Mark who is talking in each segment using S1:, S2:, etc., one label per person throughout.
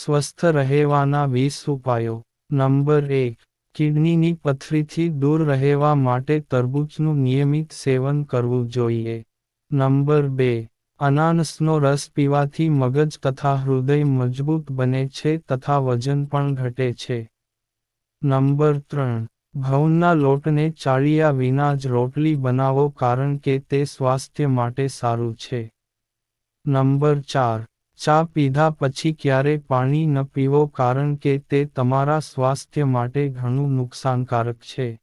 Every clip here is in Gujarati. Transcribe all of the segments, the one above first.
S1: સ્વસ્થ રહેવાના વીસ ઉપાયો. નંબર એક, કિડનીની પથરીથી દૂર રહેવા માટે તરબૂચનું નિયમિત સેવન કરવું જોઈએ. નંબર બે, અનાનસનો રસ પીવાથી મગજ તથા હૃદય મજબૂત બને છે તથા વજન પણ ઘટે છે. નંબર ત્રણ ઘઉંના લોટને ચાળિયા વિના જ રોટલી બનાવો કારણ કે તે સ્વાસ્થ્ય માટે સારું છે. નંબર ચાર ચા પીધા પછી ક્યારે પાણી ન પીવો કારણ કે તે તમારા સ્વાસ્થ્ય માટે ઘણું નુકસાનકારક છે.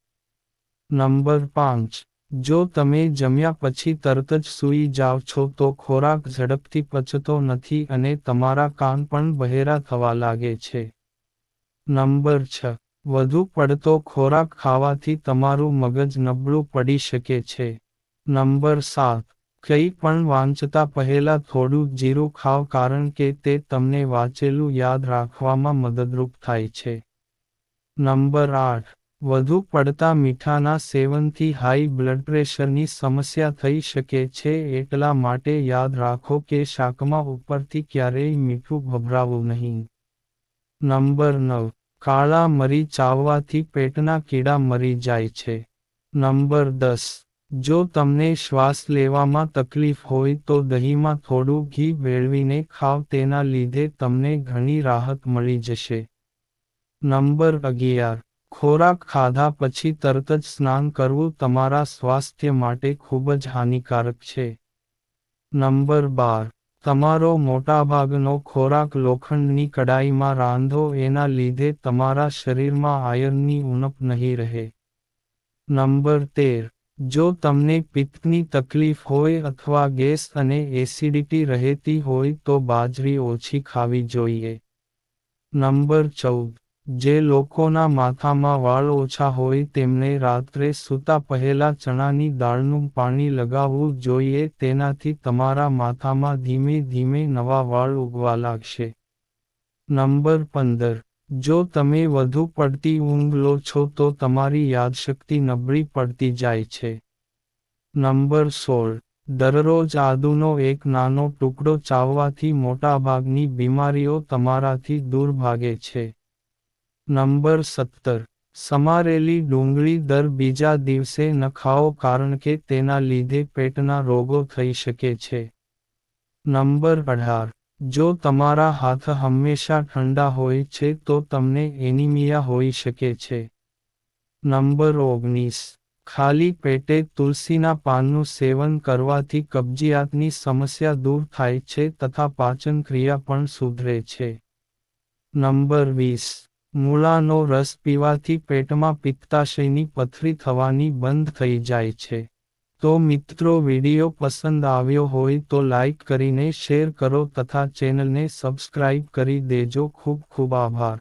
S1: નંબર પાંચ. જો તમે જમ્યા પછી તરત જ સૂઈ જાઓ છો તો ખોરાક ઝડપથી પચતો નથી અને તમારા કાન પણ બહેરા થવા લાગે છે. નંબર છ. વધુ પડતો ખોરાક ખાવાથી તમારું મગજ નબળું પડી શકે છે. નંબર સાત. કંઈ પણ વાંચતા પહેલા થોડું જીરું ખાવ કારણ કે તે તમને વાંચેલું યાદ રાખવામાં મદદરૂપ થાય છે. નંબર આઠ. વધુ પડતા મીઠાના સેવનથી હાઈ બ્લડ પ્રેશરની સમસ્યા થઈ શકે છે એટલા માટે યાદ રાખો કે શાકમાં ઉપરથી ક્યારેય મીઠું ભભરાવું નહીં. નંબર નવ. કાળા મરી ચાવવાથી પેટના કીડા મરી જાય છે. નંબર દસ. જો તમને શ્વાસ લેવામાં તકલીફ હોય તો દહીંમાં થોડું ઘી ભેળવીને ખાવ, તેના લીધે તમને ઘણી રાહત મળી જશે. નંબર અગિયાર. ખોરાક ખાધા પછી તરત જ સ્નાન કરવું તમારા સ્વાસ્થ્ય માટે ખૂબ જ હાનિકારક છે. નંબર બાર. તમારો મોટાભાગનો ખોરાક લોખંડની કડાઈમાં રાંધો, એના લીધે તમારા શરીરમાં આયર્નની ઉણપ નહીં રહે. નંબર તેર. જો તમને પિત્તની તકલીફ હોય અથવા ગેસ અને એસિડિટી રહેતી હોય તો બાજરી ઓછી ખાવી જોઈએ. નંબર ચૌદ. જે લોકોના માથામાં વાળ ઓછા હોય તેમને રાત્રે સૂતા પહેલા ચણાની દાળનું પાણી લગાવવું જોઈએ, તેનાથી તમારા માથામાં ધીમે ધીમે નવા વાળ ઉગવા લાગશે. નંબર પંદર. જો તમે વધુ પડતી ઊંઘ લો છો તો તમારી યાદશક્તિ નબળી પડતી જાય છે. નંબર સોળ. દરરોજ આદુનો એક નાનો ટુકડો ચાવવાથી મોટાભાગની બીમારીઓ તમારાથી દૂર ભાગે છે. નંબર સત્તર. સમારેલી ડુંગળી દર બીજા દિવસે ન ખાઓ કારણ કે તેના લીધે પેટના રોગો થઈ શકે છે. નંબર અઢાર. જો તમારા હાથ હંમેશા ઠંડા હોય છે, તો તમને એનિમિયા હોઈ શકે છે. નંબર ઓગણીસ. ખાલી પેટે તુલસીના પાનનું સેવન કરવાથી કબજિયાતની સમસ્યા દૂર થાય છે તથા પાચન ક્રિયા પણ સુધરે છે. નંબર વીસ. મૂળાનો રસ પીવાથી પેટમાં પિત્તાશયની પથરી થવાની બંધ થઈ જાય છે. તો મિત્રો વિડિયો પસંદ આવ્યો હોય તો લાઈક કરીને શેર કરો તથા ચેનલને સબસ્ક્રાઇબ કરી દેજો ખૂબ ખૂબ આભાર.